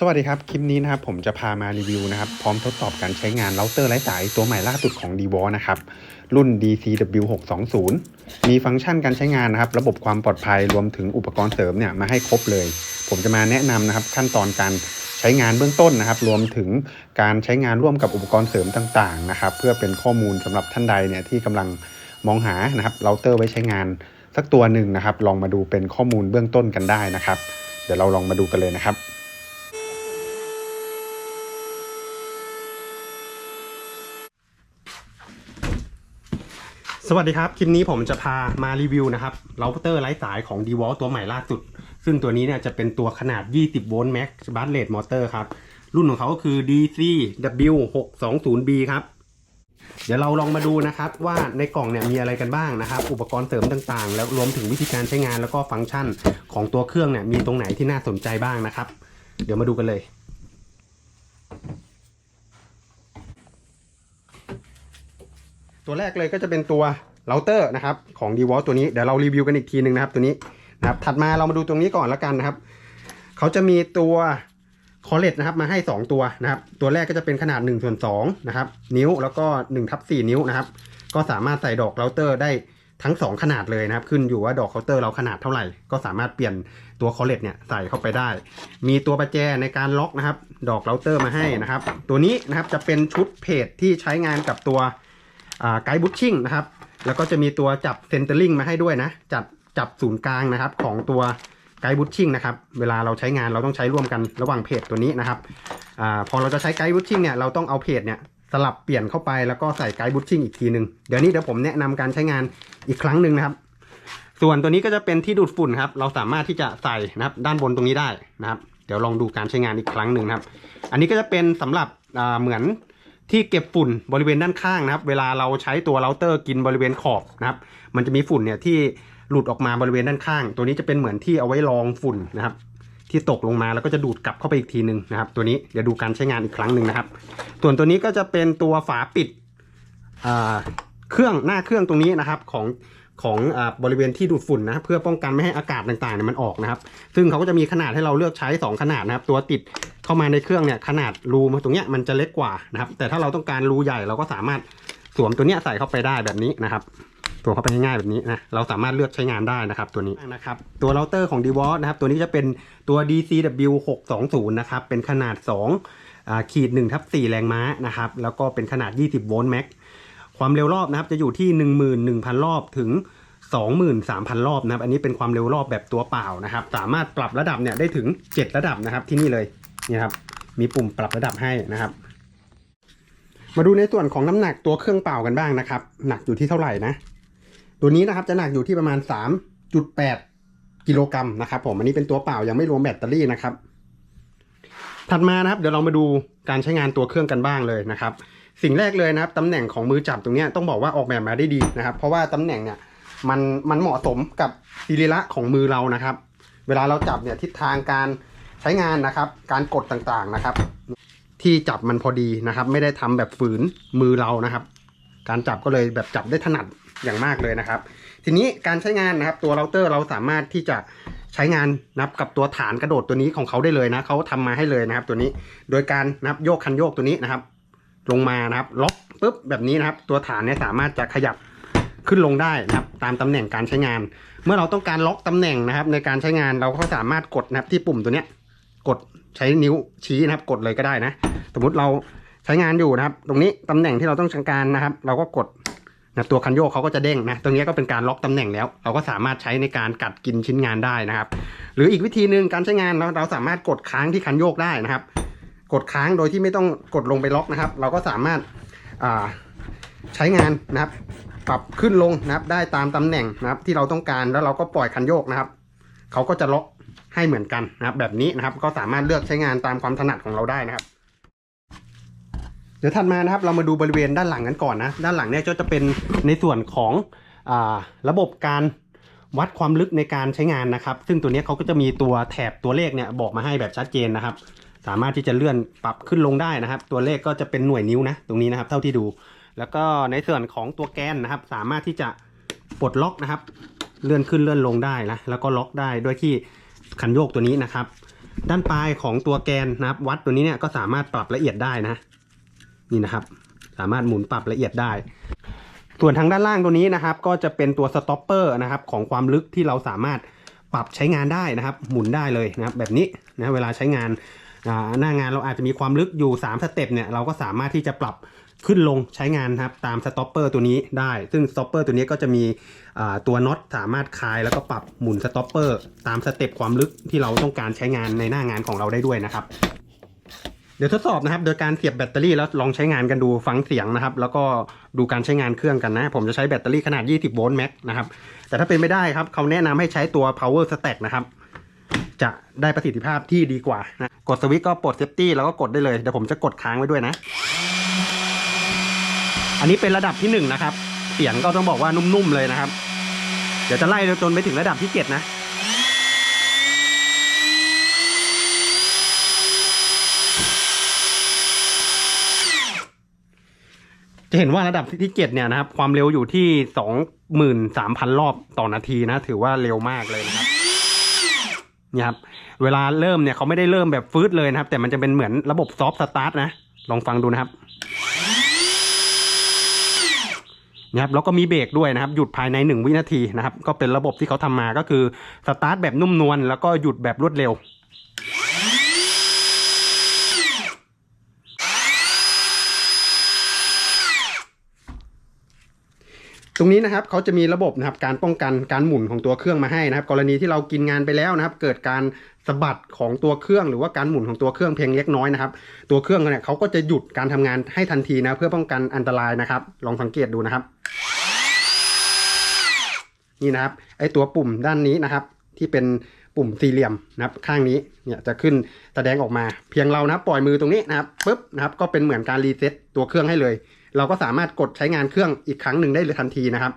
สวัสดีครับ คลิปนี้นะครับผมจะพามารีวิวนะครับ พร้อมทดสอบการใช้งานเราเตอร์ไร้สายตัวใหม่ล่าสุดของ d w a นะครับ รุ่น DCW620 มีฟังก์ชันการใช้งานนะครับ ระบบความปลอดภัยรวมถึงอุปกรณ์เสริมเนี่ยมาให้ครบเลย ผมจะมาแนะนำนะครับขั้นตอนการใช้งานเบื้องต้นนะครับ รวมถึงการใช้งานร่วมกับอุปกรณ์เสริมต่างๆนะครับ เพื่อเป็นข้อมูลสำหรับท่านใดเนี่ยที่กำลังมองหานะครับเราเตอร์ไว้ใช้งานสักตัวหนึ่งนะครับ ลองมาดูเป็นข้อมูลเบื้องต้นกันได้นะครับ เดี๋ยวเราลองมาดูกันเลยนะครับ สวัสดีครับ คลิปนี้ผมจะพามารีวิวนะครับเราเตอร์ไร้สายของ d w a l ตัวใหม่ล่าสุด ซึ่งตัวนี้เนี่ยจะเป็นตัวขนาด 20 โวลต์แม็กซ์บัตเลดมอเตอร์ครับ รุ่นของเขาก็คือ DCW620B ครับ เดี๋ยวเราลองมาดูนะครับว่าในกล่องเนี่ยมีอะไรกันบ้างนะครับ อุปกรณ์เสริมต่างๆ แล้วรวมถึงวิธีการใช้งานแล้วก็ฟังก์ชันของตัวเครื่องเนี่ยมีตรงไหนที่น่าสนใจบ้างนะครับ เดี๋ยวมาดูกันเลย ตัวแรกเลยก็จะเป็นตัวเราเตอร์นะครับของ d w a l ตัวนี้เดี๋ยวเรารีวิวกันอีกทีหนึ่งนะครับตัวนี้นะครับถัดมาเรามาดูตรงนี้ก่อนแล้วกันนะครับเขาจะมีตัวคอเลตนะครับมาให้ 2 ตัวนะครับ ตัวแรกก็จะเป็นขนาด1ส่วน2นะครับนิ้วแล้วก็1ทับ4นิ้วนะครับ ก็สามารถใส่ดอกเราเตอร์ได้ทั้ง 2 ขนาดเลยนะครับ ขึ้นอยู่ว่าดอกเคาน์เตอร์เราขนาดเท่าไหร่ ก็สามารถเปลี่ยนตัวคอเลตเนี่ยใส่เข้าไปได้ มีตัวประแจในการล็อกนะครับ ดอกเราเตอร์มาให้นะครับ ตัวนี้นะครับจะเป็นชุดเพจที่ใช้งานกับตัว ไกด์บุ๊ชิ่งนะครับ แล้วก็จะมีตัวจับเซนเตอร์ลิงมาให้ด้วยนะจับจับศูนย์กลางนะครับของตัวไกด์บุ๊ชิ่งนะครับ เวลาเราใช้งานเราต้องใช้ร่วมกันระหว่างเพจตัวนี้นะครับอพอเราจะใช้ไกด์บุ๊ชิ่งเนี่ยเราต้องเอาเพจเนี่ยสลับเปลี่ยนเข้าไปแล้วก็ใส่ไกด์บุ๊ชิ่งอีกทีหนึ่งเดี๋ยวนี้เดี๋ยวผมแนะนำการใช้งานอีกครั้งหนึ่งนะครับ ส่วนตัวนี้ก็จะเป็นที่ดูดฝุ่นครับ เราสามารถที่จะใส่นะครับด้านบนตรงนี้ได้นะครับ เดี๋ยวลองดูการใช้งานอีกครั้งหนึ่งครับ อันนี้ก็จะเป็นสำหรับเหมือน ที่เก็บฝุ่นบริเวณด้านข้างนะครับ เวลาเราใช้ตัวเราเตอร์กินบริเวณขอบนะครับ มันจะมีฝุ่นเนี่ยที่หลุดออกมาบริเวณด้านข้าง ตัวนี้จะเป็นเหมือนที่เอาไว้รองฝุ่นนะครับ ที่ตกลงมาแล้วก็จะดูดกลับเข้าไปอีกทีหนึ่งนะครับ ตัวนี้เดี๋ยวดูการใช้งานอีกครั้งหนึ่งนะครับ ส่วนตัวนี้ก็จะเป็นตัวฝาปิดเครื่องหน้าเครื่องตรงนี้นะครับของ ของอบริเวณที่ดูดฝุ่นนะเพื่อป้องกันไม่ให้อากาศต่างๆเนี่ยมันออกนะครับ ซึ่งเขาก็จะมีขนาดให้เราเลือกใช้ 2 ขนาดนะครับ ตัวติดเข้ามาในเครื่องเนี่ยขนาดรูมาตรงเนี้ยมันจะเล็กกว่านะครับ แต่ถ้าเราต้องการรูใหญ่เราก็สามารถสวมตัวเนี้ยใส่เข้าไปได้แบบนี้นะครับสวมเข้าไปง่ายๆแบบนี้นะเราสามารถเลือกใช้งานได้นะครับตัวนี้นะครับตัวเราเตอร์ของ d w a l นะครับตัวนี้จะเป็นตัว DCW 620 นะครับเป็นขนาด2ขีด1ทับ4แรงม้านะครับแล้วก็เป็นขนาด 20 โวลต์แม็ก ความเร็วรอบนะครับจะอยู่ที่ 11,000 รอบถึง 23,000 รอบนะครับ อันนี้เป็นความเร็วรอบแบบตัวเปล่านะครับ สามารถปรับระดับเนี่ยได้ถึง 7 ระดับนะครับที่นี่เลยนี่ครับมีปุ่มปรับระดับให้นะครับ มาดูในส่วนของน้ำหนักตัวเครื่องเป่ากันบ้างนะครับ หนักอยู่ที่เท่าไหร่นะ ตัวนี้นะครับจะหนักอยู่ที่ประมาณ 3.8 กิโลกรัมนะครับ ผมอันนี้เป็นตัวเปล่ายังไม่รวมแบตเตอรี่นะครับ ถัดมานะครับ เดี๋ยวเรามาดูการใช้งานตัวเครื่องกันบ้างเลยนะครับ สิ่งแรกเลยนะครับตำแหน่งของมือจับตรงนี้ต้องบอกว่าออกแบบมาได้ดีนะครับ เพราะว่าตำแหน่งเนี่ยมันมันเหมาะสมกับสรีระของมือเรานะครับ เวลาเราจับเนี่ยทิศทางการใช้งานนะครับ การกดต่างๆนะครับ ที่จับมันพอดีนะครับ ไม่ได้ทำแบบฝืนมือเรานะครับ การจับก็เลยแบบจับได้ถนัดอย่างมากเลยนะครับ ทีนี้การใช้งานนะครับ ตัวเราเตอร์เราสามารถที่จะใช้งานนับกับตัวฐานกระโดดตัวนี้ของเขาได้เลยนะเขาทำมาให้เลยนะครับ ตัวนี้ โดยการนับโยกคันโยกตัวนี้นะครับ ลงมานะครับ ล็อกปุ๊บแบบนี้นะครับ ตัวฐานเนี่ยสามารถจะขยับขึ้นลงได้นะครับ ตามตำแหน่งการใช้งาน เมื่อเราต้องการล็อกตำแหน่งนะครับ ในการใช้งานเราก็สามารถกดนะครับที่ปุ่มตัวเนี้ย กดใช้นิ้วชี้นะครับ กดเลยก็ได้นะ สมมติเราใช้งานอยู่นะครับ ตรงนี้ตำแหน่งที่เราต้องใช้การนะครับ เราก็กดนะตัวคันโยกเขาก็จะเด้งนะตรงนี้ก็เป็นการล็อกตำแหน่งแล้ว เราก็สามารถใช้ในการกัดกินชิ้นงานได้นะครับ หรืออีกวิธีหนึ่งการใช้งานเราเราสามารถกดค้างที่คันโยกได้นะครับ กดค้างโดยที่ไม่ต้องกดลงไปล็อกนะครับ เราก็สามารถใช้งานนะครับ ปรับขึ้นลงนะครับ ได้ตามตำแหน่งนะครับ ที่เราต้องการแล้วเราก็ปล่อยคันโยกนะครับเขาก็จะล็อกให้เหมือนกันนะครับ แบบนี้นะครับ ก็สามารถเลือกใช้งานตามความถนัดของเราได้นะครับ เดี๋ยวถัดมานะครับ เรามาดูบริเวณด้านหลังกันก่อนนะ ด้านหลังเนี่ยก็จะเป็นในส่วนของอระบบการวัดความลึกในการใช้งานนะครับ ซึ่งตัวนี้เขาก็จะมีตัวแถบตัวเลขเนี่ยบอกมาให้แบบชัดเจนนะครับ สามารถที่จะเลื่อนปรับขึ้นลงได้นะครับ ตัวเลขก็จะเป็นหน่วยนิ้วนะตรงนี้นะครับ เท่าที่ดู แล้วก็ในส่วนของตัวแกนนะครับ สามารถที่จะปลดล็อกนะครับ เลื่อนขึ้นเลื่อนลงได้นะแล้วก็ล็อกได้ด้วยที่คันโยกตัวนี้นะครับ ด้านปลายของตัวแกนนะครับ วัดตัวนี้เนี่ยก็สามารถปรับละเอียดได้นะ นี่นะครับ สามารถหมุนปรับละเอียดได้ ส่วนทางด้านล่างตัวนี้นะครับ ก็จะเป็นตัวสต็อปเปอร์นะครับของความลึกที่เราสามารถปรับใช้งานได้นะครับ หมุนได้เลยนะครับ แบบนี้นะเวลาใช้งาน หน้างานเราอาจจะมีความลึกอยู่ 3 สเต็ปเนี่ยเราก็สามารถที่จะปรับขึ้นลงใช้งานนะครับตามสต็อปเปอร์ตัวนี้ได้ ซึ่งสต็อปเปอร์ตัวนี้ก็จะมีตัวน็อตสามารถคลายแล้วก็ปรับหมุนสต็อปเปอร์ตามสเต็ปความลึกที่เราต้องการใช้งานในหน้างานของเราได้ด้วยนะครับ เดี๋ยวทดสอบนะครับ โดยการเสียบแบตเตอรี่แล้วลองใช้งานกันดูฟังเสียงนะครับ แล้วก็ดูการใช้งานเครื่องกันนะ ผมจะใช้แบตเตอรี่ขนาด 20 โวลต์แม็กนะครับแต่ถ้าเป็นไม่ได้ครับเขาแนะนำให้ใช้ตัว power stack นะครับ จะได้ประสิทธิภาพที่ดีกว่านะกดสวิตช์ก็ปลดเซฟตี้แล้วก็กดได้เลยเดี๋ยวผมจะกดค้างไว้ด้วยนะ อันนี้เป็นระดับที่หนึ่งนะครับเสียงก็ต้องบอกว่านุ่มๆเลยนะครับ เดี๋ยวจะไล่จนไปถึงระดับที่เจ็ดนะจะเห็นว่าระดับที่เจ็ดเนี่ยนะครับ ความเร็วอยู่ที่สองหมื่นสามพันรอบต่อนาทีนะ ถือว่าเร็วมากเลยนะครับ เนี่ยครับเวลาเริ่มเนี่ยเขาไม่ได้เริ่มแบบฟืดเลยนะครับ แต่มันจะเป็นเหมือนระบบซอฟต์สตาร์ทนะลองฟังดูนะครับเนี่ยครับแล้วก็มีเบรกด้วยนะครับ หยุดภายในหนึ่งวินาทีนะครับ ก็เป็นระบบที่เขาทำมาก็คือสตาร์ทแบบนุ่มนวลแล้วก็หยุดแบบรวดเร็ว ตรงนี้นะครับเขาจะมีระบบนะครับการป้องกันการหมุนของตัวเครื่องมาให้นะครับ กรณีที่เรากินงานไปแล้วนะครับ เกิดการสะบัดของตัวเครื่องหรือว่าการหมุนของตัวเครื่องเพียงเล็กน้อยนะครับ ตัวเครื่องเนี่ยเขาก็จะหยุดการทำงานให้ทันทีนะ เพื่อป้องกันอันตรายนะครับ ลองสังเกตดูนะครับ นี่นะครับไอตัวปุ่มด้านนี้นะครับ ที่เป็น ปุ่มสี่เหลี่ยมนะครับข้างนี้เนี่ยจะขึ้นแสดงออกมา เพียงเรานะปล่อยมือตรงนี้นะครับปุ๊บนะครับก็เป็นเหมือนการรีเซ็ตตัวเครื่องให้เลย เราก็สามารถกดใช้งานเครื่องอีกครั้งหนึ่งได้เลยทันทีนะครับ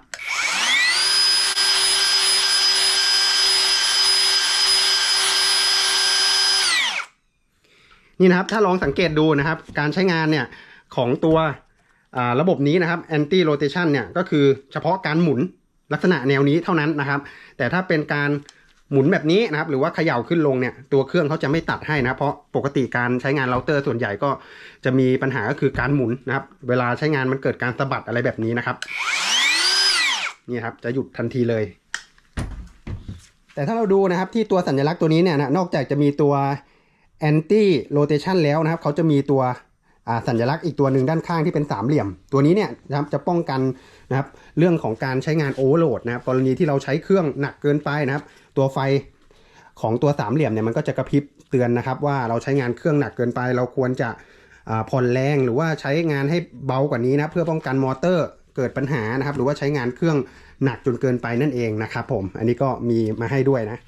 นี่นะครับถ้าลองสังเกตดูนะครับ การใช้งานเนี่ยของตัวระบบนี้นะครับ anti rotation เนี่ยก็คือเฉพาะการหมุนลักษณะแนวนี้เท่านั้นนะครับ แต่ถ้าเป็นการ หมุนแบบนี้นะครับ หรือว่าเขย่าขึ้นลงเนี่ยตัวเครื่องเขาจะไม่ตัดให้นะเพราะปกติการใช้งานเราเตอร์ส่วนใหญ่ก็จะมีปัญหาก็คือการหมุนนะครับ เวลาใช้งานมันเกิดการสะบัดอะไรแบบนี้นะครับนี่ครับจะหยุดทันทีเลย แต่ถ้าเราดูนะครับที่ตัวสัญลักษณ์ตัวนี้เนี่ยนะนอกจากจะมีตัว anti rotation แล้วนะครับเขาจะมีตัว สัญลักษณ์อีกตัวหนึ่งด้านข้างที่เป็นสามเหลี่ยม ตัวนี้เนี่ยนะครับจะป้องกันนะครับเรื่องของการใช้งานโอเวอร์โหลดนะครับกรณีที่เราใช้เครื่องหนักเกินไปนะครับ ตัวไฟของตัวสามเหลี่ยมเนี่ยมันก็จะกระพริบเตือนนะครับ ว่าเราใช้งานเครื่องหนักเกินไป เราควรจะอ่าผ่อนแรงหรือว่าใช้งานให้เบากว่านี้นะเพื่อป้องกันมอเตอร์เกิดปัญหานะครับ หรือว่าใช้งานเครื่องหนักจนเกินไปนั่นเองนะครับผมอันนี้ก็มีมาให้ด้วยนะ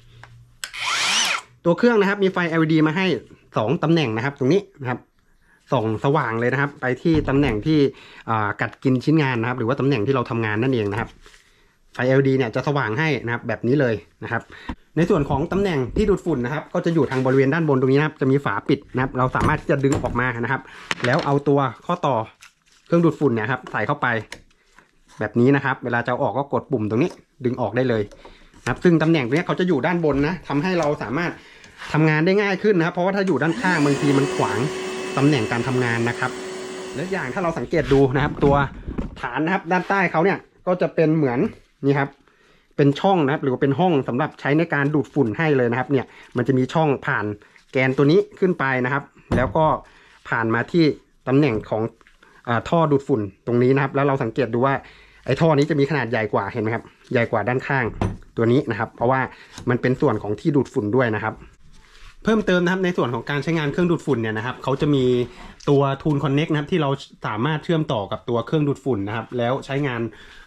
ตัวเครื่องนะครับมีไฟ LED มาให้ 2ตำแหน่งนะครับ ตรงนี้นะครับ ส่องสว่างเลยนะครับ ไปที่ตำแหน่งที่กัดกินชิ้นงานนะครับ หรือว่าตำแหน่งที่เราทำงานนั่นเองนะครับ ไฟ LED เนี่ยจะสว่างให้นะครับแบบนี้เลยนะครับในส่วนของตำแหน่งที่ดูดฝุ่นนะครับ ก็จะอยู่ทางบริเวณด้านบนตรงนี้นะครับ จะมีฝาปิดนะครับ เราสามารถที่จะดึงออกมานะครับ แล้วเอาตัวข้อต่อเครื่องดูดฝุ่นเนี่ยครับใส่เข้าไป แบบนี้นะครับ เวลาจะอออกก็กดปุ่มตรงนี้ ดึงออกได้เลยนะครับ ซึ่งตำแหน่งตรงนี้เขาจะอยู่ด้านบนนะทำให้เราสามารถทำงานได้ง่ายขึ้นนะครับ เพราะว่าถ้าอยู่ด้านข้างบางทีมันขวาง ตำแหน่งการทำงานนะครับ และอย่างถ้าเราสังเกตดูนะครับ ตัวฐานนะครับ ด้านใต้เขาเนี่ยก็จะเป็นเหมือนนี่ครับ เป็นช่องนะครับ หรือว่าเป็นห้องสำหรับใช้ในการดูดฝุ่นให้เลยนะครับ เนี่ยมันจะมีช่องผ่านแกนตัวนี้ขึ้นไปนะครับ แล้วก็ผ่านมาที่ตำแหน่งของอาท่อดูดฝุ่นตรงนี้นะครับ แล้วเราสังเกตดูว่าไอ้ท่อนี้จะมีขนาดใหญ่กว่าเห็นไหมครับ ใหญ่กว่าด้านข้างตัวนี้นะครับ เพราะว่ามันเป็นส่วนของที่ดูดฝุ่นด้วยนะครับ เพิ่มเติมนะครับในส่วนของการใช้งานเครื่องดูดฝุ่นเนี่ยนะครับเขาจะมีตัว Tool Connect นะครับที่เราสามารถเชื่อมต่อกับตัวเครื่องดูดฝุ่นนะครับ แล้วใช้งาน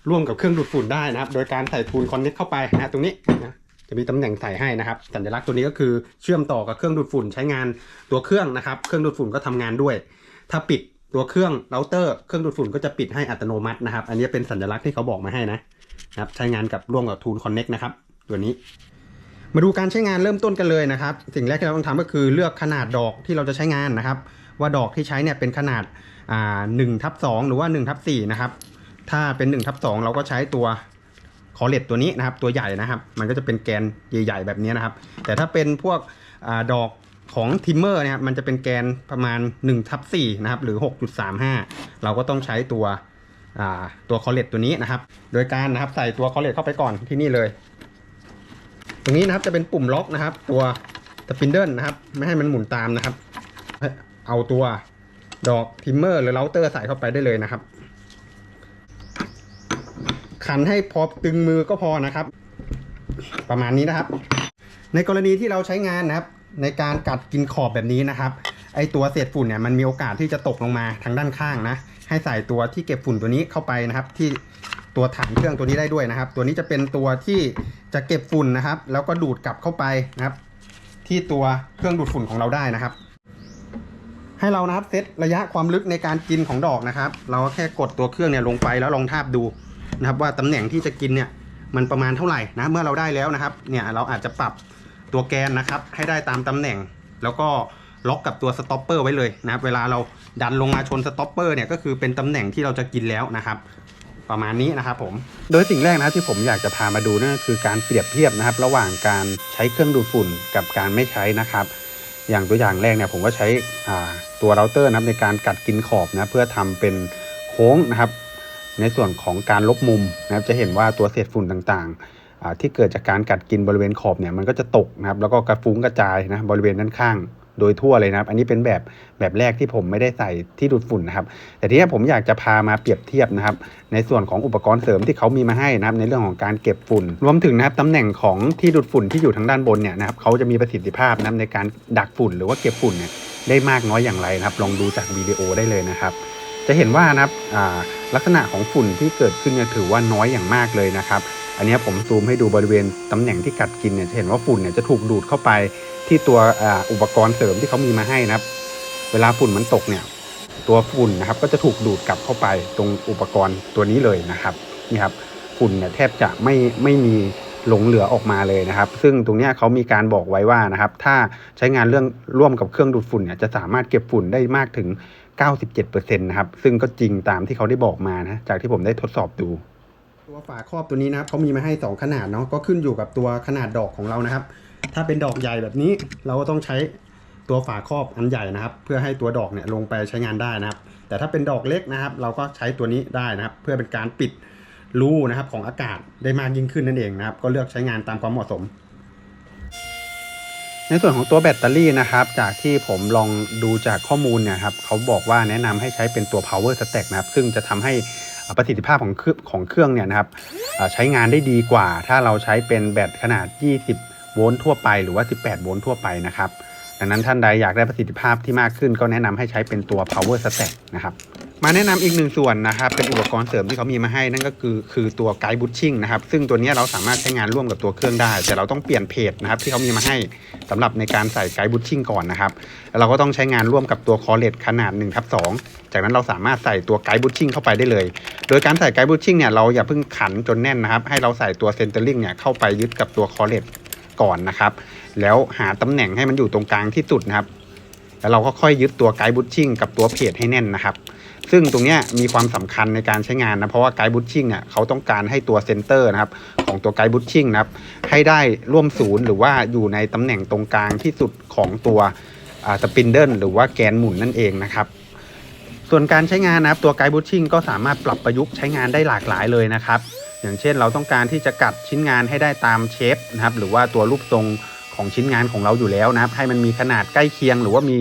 ร่วมกับเครื่องดูดฝุ่นได้นะครับ โดยการใส่ Tool Connect เข้าไปนะตรงนี้นะจะมีตำแหน่งใส่ให้นะครับ สัญลักษณ์ตัวนี้ก็คือเชื่อมต่อกับเครื่องดูดฝุ่นใช้งานตัวเครื่องนะครับ เครื่องดูดฝุ่นก็ทำงานด้วย ถ้าปิดตัวเครื่องเราเตอร์เครื่องดูดฝุ่นก็จะปิดให้อัตโนมัตินะครับ อันนี้เป็นสัญลักษณ์ที่เขาบอกมาให้นะครับ ใช้งานกับร่วมกับ Tool Connect นะครับตัวนี้ มาดูการใช้งานเริ่มต้นกันเลยนะครับ สิ่งแรกที่เราต้องทำก็คือเลือกขนาดดอกที่เราจะใช้งานนะครับ ว่าดอกที่ใช้เนี่ยเป็นขนาดอ่าหนึ่งทับสองหรือว่า1ทับสี่นะครับ ถ้าเป็น1ทับสองเราก็ใช้ตัวคอเลตตัวนี้นะครับ ตัวใหญ่นะครับ มันก็จะเป็นแกนใหญ่ๆแบบนี้นะครับ แต่ถ้าเป็นพวกอาดอกของทิมเมอร์นะครับ มันจะเป็นแกนประมาณ1ทับ4นะครับ หรือ 6.35 เราก็ต้องใช้ตัวอ่าตัวคอเลตตัวนี้นะครับ โดยการนะครับใส่ตัวคอเลตเข้าไปก่อนที่นี่เลย ตรงนี้นะครับจะเป็นปุ่มล็อกนะครับ ตัวสปินเดิลนะครับ ไม่ให้มันหมุนตามนะครับ เอาตัวดอกทิมเมอร์หรือเราเตอร์ใส่เข้าไปได้เลยนะครับ ขันให้พอตึงมือก็พอนะครับ ประมาณนี้นะครับ ในกรณีที่เราใช้งานนะครับ ในการกัดกินขอบแบบนี้นะครับไอตัวเศษฝุ่นเนี่ยมันมีโอกาสที่จะตกลงมาทางด้านข้างนะ ให้ใส่ตัวที่เก็บฝุ่นตัวนี้เข้าไปนะครับ ที่ ตัวฐานเครื่องตัวนี้ได้ด้วยนะครับ ตัวนี้จะเป็นตัวที่จะเก็บฝุ่นนะครับ แล้วก็ดูดกลับเข้าไปนะครับ ที่ตัวเครื่องดูดฝุ่นของเราได้นะครับ ให้เรานะครับเซตระยะความลึกในการกินของดอกนะครับ เราก็แค่กดตัวเครื่องเนี่ยลงไปแล้วลองทาบดูนะครับ ว่าตำแหน่งที่จะกินเนี่ยมันประมาณเท่าไหร่นะเมื่อเราได้แล้วนะครับ เนี่ยเราอาจจะปรับตัวแกนนะครับ ให้ได้ตามตำแหน่ง แล้วก็ล็อกกับตัวสต็อปเปอร์ไว้เลยนะครับ เวลาเราดันลงมาชนสต็อปเปอร์เนี่ยก็คือเป็นตำแหน่งที่เราจะกินแล้วนะครับ ประมาณนี้นะครับผม โดยสิ่งแรกนะที่ผมอยากจะพามาดูนั่นก็คือการเปรียบเทียบนะครับ ระหว่างการใช้เครื่องดูดฝุ่นกับการไม่ใช้นะครับ อย่างตัวอย่างแรกเนี่ยผมก็ใช้ตัวเราเตอร์นะครับในการกัดกินขอบนะเพื่อทำเป็นโค้งนะครับ ในส่วนของการลบมุมนะครับจะเห็นว่าตัวเศษฝุ่นต่างๆอ่าที่เกิดจากการกัดกินบริเวณขอบเนี่ยมันก็จะตกนะครับแล้วก็กระฟุ้งกระจายนะบริเวณด้านข้าง โดยทั่วเลยนะครับ อันนี้เป็นแบบแบบแรกที่ผมไม่ได้ใส่ที่ดูดฝุ่นนะครับ แต่ทีนี้ผมอยากจะพามาเปรียบเทียบนะครับ ในส่วนของอุปกรณ์เสริมที่เขามีมาให้นะครับ ในเรื่องของการเก็บฝุ่น รวมถึงนะครับตำแหน่งของที่ดูดฝุ่นที่อยู่ทางด้านบนเนี่ยนะครับเขาจะมีประสิทธิภาพนะในการดักฝุ่นหรือว่าเก็บฝุ่นเนี่ยได้มากน้อยอย่างไรนะครับ ลองดูจากวิดีโอได้เลยนะครับ จะเห็นว่านะครับลักษณะของฝุ่นที่เกิดขึ้นเนี่ยถือว่าน้อยอย่างมากเลยนะครับ อันนี้ผมซูมให้ดูบริเวณตำแหน่งที่กัดกินเนี่ยจะเห็นว่าฝุ่นเนี่ยจะถูกดูดเข้าไปที่ตัวอุปกรณ์เสริมที่เขามีมาให้นะครับ เวลาฝุ่นมันตกเนี่ยตัวฝุ่นนะครับก็จะถูกดูดกลับเข้าไปตรงอุปกรณ์ตัวนี้เลยนะครับนี่ครับฝุ่นเนี่ยแทบจะไม่ไม่มีหลงเหลือออกมาเลยนะครับ ซึ่งตรงนี้เขามีการบอกไว้ว่านะครับ ถ้าใช้งานเรื่องร่วมกับเครื่องดูดฝุ่นเนี่ยจะสามารถเก็บฝุ่นได้มากถึง 97%นะครับ ซึ่งก็จริงตามที่เขาได้บอกมานะ จากที่ผมได้ทดสอบดู ตัวฝาครอบตัวนี้นะครับเขามีมาให้ 2 ขนาดเนาะก็ขึ้นอยู่กับตัวขนาดดอกของเรานะครับ ถ้าเป็นดอกใหญ่แบบนี้เราก็ต้องใช้ตัวฝาครอบอันใหญ่นะครับ เพื่อให้ตัวดอกเนี่ยลงไปใช้งานได้นะครับ แต่ถ้าเป็นดอกเล็กนะครับ เราก็ใช้ตัวนี้ได้นะครับ เพื่อเป็นการปิดรูนะครับของอากาศได้มากยิ่งขึ้นนั่นเองนะครับ ก็เลือกใช้งานตามความเหมาะสม ในส่วนของตัวแบตเตอรี่นะครับ จากที่ผมลองดูจากข้อมูลเนี่ยครับเขาบอกว่าแนะนำให้ใช้เป็นตัว power stack นะครับ ซึ่งจะทำให้ ประสิทธิภาพของเครื่องของเครื่องเนี่ยนะครับใช้งานได้ดีกว่า ถ้าเราใช้เป็นแบตขนาด 20 โวลต์ทั่วไปหรือว่า 18 โวลต์ทั่วไปนะครับดังนั้นท่านใดอยากได้ประสิทธิภาพที่มากขึ้นก็แนะนำให้ใช้เป็นตัว power stack นะครับ มาแนะนำอีกหนึ่งส่วนนะครับ เป็นอุปกรณ์เสริมที่เขามีมาให้นั่นก็คือคือตัวไกด์บูชชิ่งนะครับ ซึ่งตัวนี้เราสามารถใช้งานร่วมกับตัวเครื่องได้ แต่เราต้องเปลี่ยนเพจนะครับที่เขามีมาให้สำหรับในการใส่ไกด์บูชชิ่งก่อนนะครับแล้วเราก็ต้องใช้งานร่วมกับตัวคอเลตขนาด1ทับ2จากนั้นเราสามารถใส่ตัวไกด์บูชชิ่งเข้าไปได้เลย โดยการใส่ไกด์บูชชิ่งเนี่ยเราอย่าเพิ่งขันจนแน่นนะครับ ให้เราใส่ตัวเซนเตอร์ลิงเนี่ยเข้าไปยึดกับตัวคอเลตก่อนนะครับ แล้วหาตำแหน่งให้มันอยู่ตรงกลางที่สุดนะครับ แล้วเราก็ค่อยยึดตัวไกด์บูชชิ่งกับตัวเพจให้แน่นนะครับ ซึ่งตรงนี้มีความสำคัญในการใช้งานนะ เพราะว่าไกด์บูชชิ่งเนี่ยเขาต้องการให้ตัวเซนเตอร์นะครับของตัวไกด์บูชชิ่งนะครับให้ได้ร่วมศูนย์หรือว่าอยู่ในตำแหน่งตรงกลางที่สุดของตัวสปินเดิลหรือว่าแกนหมุนนั่นเองนะครับส่วนการใช้งานนะครับตัวไกด์บูชชิ่งก็สามารถปรับประยุกต์ใช้งานได้หลากหลายเลยนะครับอย่างเช่นเราต้องการที่จะกัดชิ้นงานให้ได้ตามเชฟนะครับหรือว่าตัวรูปทรงของชิ้นงานของเราอยู่แล้วนะครับให้มันมีขนาดใกล้เคียง หรือว่ามี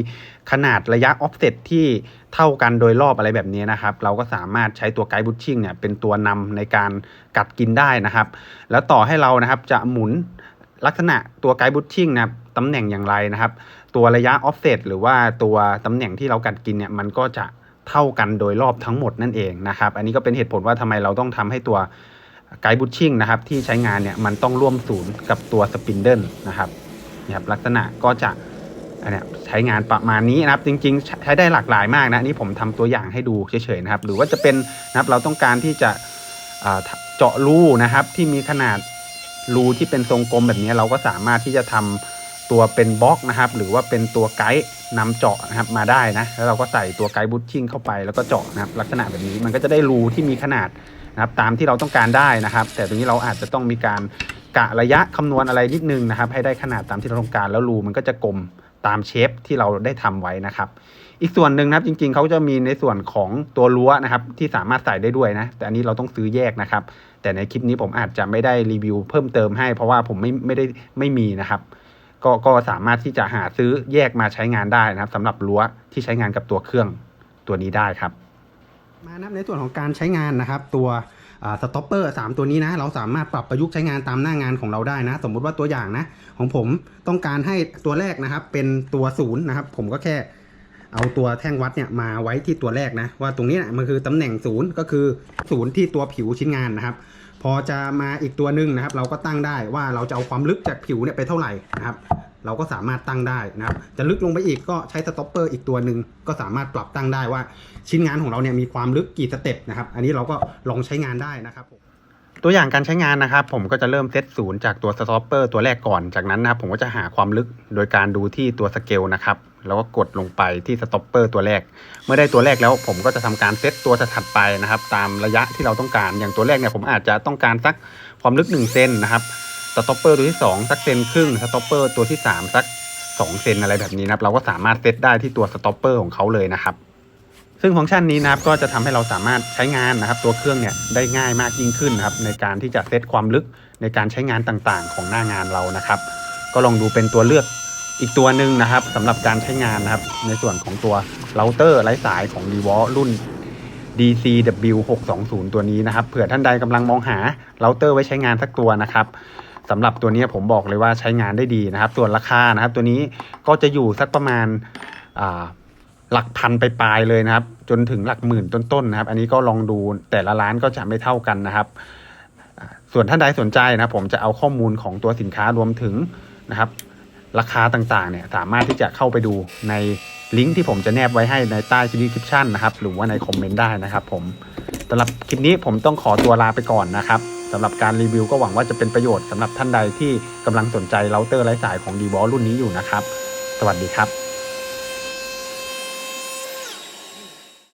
ขนาดระยะออฟเซตที่เท่ากันโดยรอบอะไรแบบนี้นะครับ เราก็สามารถใช้ตัวไกด์บูชชิ่งเนี่ยเป็นตัวนำในการกัดกินได้นะครับ แล้วต่อให้เรานะครับจะหมุนลักษณะตัวไกด์บูชชิ่งนะครับตำแหน่งอย่างไรนะครับ ตัวระยะออฟเซตหรือว่าตัวตำแหน่งที่เรากัดกินเนี่ยมันก็จะเท่ากันโดยรอบทั้งหมดนั่นเองนะครับ อันนี้ก็เป็นเหตุผลว่าทำไมเราต้องทำให้ตัวไกด์บูชชิ่งนะครับที่ใช้งานเนี่ยมันต้องร่วมศูนย์กับตัวสปินเดิลนะครับนี่ครับลักษณะก็จะ อันนี้ใช้งานประมาณนี้นะครับ จริง ๆ ใช้ได้หลากหลายมากนะนี่ผมทำตัวอย่างให้ดูเฉยๆนะครับ หรือว่าจะเป็นนะครับเราต้องการที่จะเจาะรูนะครับที่มีขนาดรูที่เป็นทรงกลมแบบนี้เราก็สามารถที่จะทำตัวเป็นบล็อกนะครับ หรือว่าเป็นตัวไกด์นำเจาะนะครับมาได้นะแล้วเราก็ใส่ตัวไกด์บูชชิ่งเข้าไปแล้วก็เจาะนะครับ ลักษณะแบบนี้มันก็จะได้รูที่มีขนาดนะครับ ตามที่เราต้องการได้นะครับ แต่ตรงนี้เราอาจจะต้องมีการกะระยะคำนวณอะไรนิดนึงนะครับ ให้ได้ขนาดตามที่เราต้องการแล้วรูมันก็จะกลม ตามเชฟที่เราได้ทำไว้นะครับ อีกส่วนหนึ่งนะครับจริงๆเขาจะมีในส่วนของตัวรั้วนะครับ ที่สามารถใส่ได้ด้วยนะ แต่อันนี้เราต้องซื้อแยกนะครับ แต่ในคลิปนี้ผมอาจจะไม่ได้รีวิวเพิ่มเติมให้ เพราะว่าผมไม่ไม่ได้ไม่มีนะครับ ก็ก็สามารถที่จะหาซื้อแยกมาใช้งานได้นะครับสำหรับรั้วที่ใช้งานกับตัวเครื่องตัวนี้ได้ครับ มานับในส่วนของการใช้งานนะครับ ตัว สต็อปเปอร์สามตัวนี้นะ เราสามารถปรับประยุกต์ใช้งานตามหน้างานของเราได้นะ สมมุติว่าตัวอย่างนะ ของผมต้องการให้ตัวแรกนะครับ เป็นตัวศูนย์นะครับ ผมก็แค่เอาตัวแท่งวัดเนี่ยมาไว้ที่ตัวแรกนะ ว่าตรงนี้นะมันคือตำแหน่งศูนย์ก็คือศูนย์ที่ตัวผิวชิ้นงานนะครับ พอจะมาอีกตัวหนึ่งนะครับ เราก็ตั้งได้ว่าเราจะเอาความลึกจากผิวเนี่ยไปเท่าไหร่นะครับ เราก็สามารถตั้งได้นะครับ จะลึกลงไปอีกก็ใช้สต็อปเปอร์อีกตัวหนึ่งก็สามารถปรับตั้งได้ว่าชิ้นงานของเราเนี่ยมีความลึกกี่สเต็ปนะครับ อันนี้เราก็ลองใช้งานได้นะครับผมตัวอย่างการใช้งานนะครับ ผมก็จะเริ่มเซตศูนย์จากตัวสต็อปเปอร์ตัวแรกก่อน จากนั้นนะครับผมก็จะหาความลึกโดยการดูที่ตัวสเกลนะครับแล้วก็กดลงไปที่สต็อปเปอร์ตัวแรก เมื่อได้ตัวแรกแล้วผมก็จะทำการเซตตัวถัดไปนะครับ ตามระยะที่เราต้องการอย่างตัวแรกเนี่ยผมอาจจะต้องการสักความลึก1เซนนะครับ สต็อปเปอร์ตัวที่2สักเซนครึ่งสต็อปเปอร์ตัวที่ 3 สัก2เซนอะไรแบบนี้นะครับเราก็สามารถเซตได้ที่ตัวสต็อปเปอร์ของเขาเลยนะครับ ซึ่งฟังก์ชันนี้นะครับก็จะทำให้เราสามารถใช้งานนะครับ ตัวเครื่องเนี่ยได้ง่ายมากยิ่งขึ้นนะครับในการที่จะเซตความลึกในการใช้งานต่างๆ ของหน้างานเรานะครับ ก็ลองดูเป็นตัวเลือกอีกตัวหนึ่งนะครับสำหรับการใช้งานนะครับ ในส่วนของตัวเราเตอร์ไร้สายของ d w a l รุ่น DCW 620 ตัวนี้นะครับเผื่อท่านใดกำลังมองหาเราเตอร์ไว้ใช้งานสักตัวนะครับ สำหรับตัวนี้ผมบอกเลยว่าใช้งานได้ดีนะครับ ส่วนราคานะครับ ตัวนี้ก็จะอยู่สักประมาณาหลักพันไปปลายเลยนะครับ จนถึงหลักหมื่นต้นๆนะครับ อันนี้ก็ลองดูแต่ละร้านก็จะไม่เท่ากันนะครับ ส่วนท่านใดสนใจนะครับ ผมจะเอาข้อมูลของตัวสินค้ารวมถึงนะครับ ราคาต่างๆ เนี่ยสามารถที่จะเข้าไปดูในลิงก์ที่ผมจะแนบไว้ให้ในใต้ description นะครับ หรือว่าในคอมเมนต์ได้นะครับ ผมสำหรับคลิปนี้ผมต้องขอตัวลาไปก่อนนะครับ สำหรับการรีวิวก็หวังว่าจะเป็นประโยชน์สำหรับท่านใดที่กำลังสนใจเราเตอร์ไร้สายของดีวอลรุ่นนี้อยู่นะครับ สวัสดีครับ